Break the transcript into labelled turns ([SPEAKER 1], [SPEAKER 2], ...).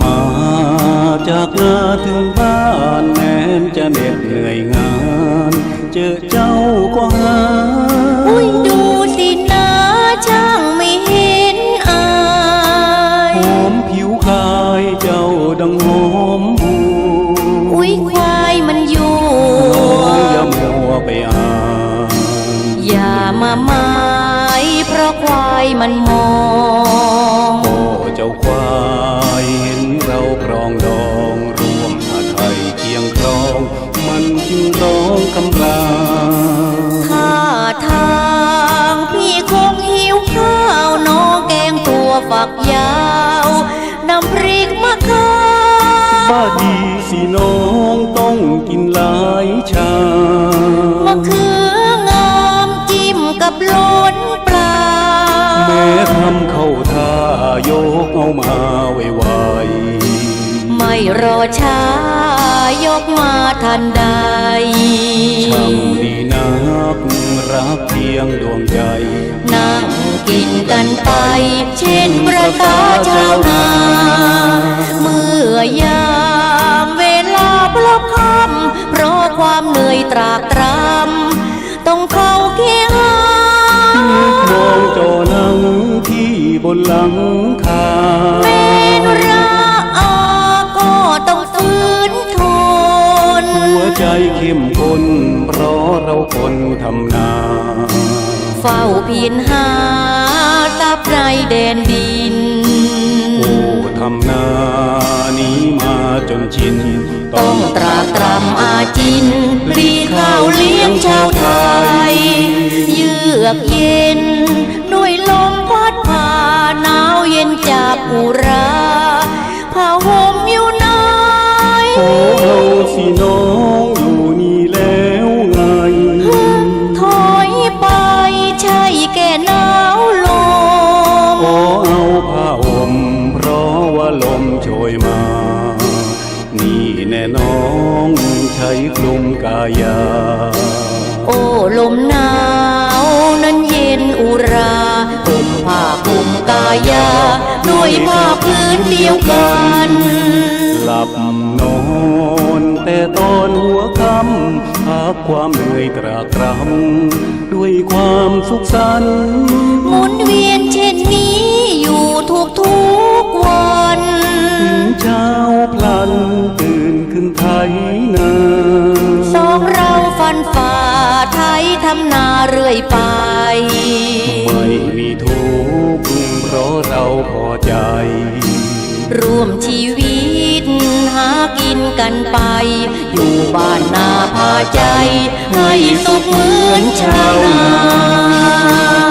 [SPEAKER 1] มาจากนาถึงบ้านแม้นจะเหน็ดเหนื่อยงาน เจอเจ้าก็หา
[SPEAKER 2] อุ้ยดูสินะช่างไม่เห็นอาย
[SPEAKER 1] หอมผิวคายเจ้าดังหอมบู
[SPEAKER 2] อุ้ยควายมันอยู่
[SPEAKER 1] น้องอย่ามัวไปอ่าน
[SPEAKER 2] อย่ามาหมายเพราะควายมันมอง
[SPEAKER 1] จึงร้องคำราม
[SPEAKER 2] ท่าทางพี่คงหิวข้าวน้องแกงตัวฝักยาวน้ำพริกมะขาม
[SPEAKER 1] บ้าดีสิน้องต้องกินหลายชาม
[SPEAKER 2] มะเขืองามจิ้มกับล้นปลา
[SPEAKER 1] แม้ทำเข้าท่ายกเอามาไวไว
[SPEAKER 2] ไม่รอช้ายกมาทันใด
[SPEAKER 1] ช่างดีนักรักเพียงดวงใจ
[SPEAKER 2] นั่งกินกันไป เช่นประตาชาวนาเมื่อยามเวลาพลบค่ำเพราะความเหนื่อยตรากตรำต้องเข้าเคียงหาม
[SPEAKER 1] องจอหนังที่บนหลัง ค
[SPEAKER 2] นทำ
[SPEAKER 1] นา
[SPEAKER 2] เฝ้าเพียรหาทรัพย์ในแดนดิน
[SPEAKER 1] โอ้ทำนานี้มาจนชิน
[SPEAKER 2] ต้องตรากตรำอาจินปลีข้าวเลี้ยงชาวไทย เยือกเย็น ด้วยลมพัดผ่าหนาวเย็นจากอุราผ้าห่มอยู่ไหน
[SPEAKER 1] นี่แน่น้องใช้คลุมกายา
[SPEAKER 2] โอ้ลมหนาวนั้นเย็นอุราห่มผ้าห่มกายา ด้วยผ้าพื้นเดียวกัน
[SPEAKER 1] หลับนอนแต่ตอนหัวค่ำพักความเหนื่อยตรากตรำด้วยความสุขสันต์
[SPEAKER 2] หมุนเวียนเช่นนี้อยู่ทุกทุกๆวัน
[SPEAKER 1] ถึงเช้าพลันตื่นขึ้นไทย นา
[SPEAKER 2] สองเราฟันฝ่าไทยทำนาเรื่อยไป
[SPEAKER 1] ไม่มีทุกข์เพราะเราพอใจ
[SPEAKER 2] ร่วมชีวิตหากินกันไป อยู่บ้านนาพาใจ ให้สุขเหมือนชาวนา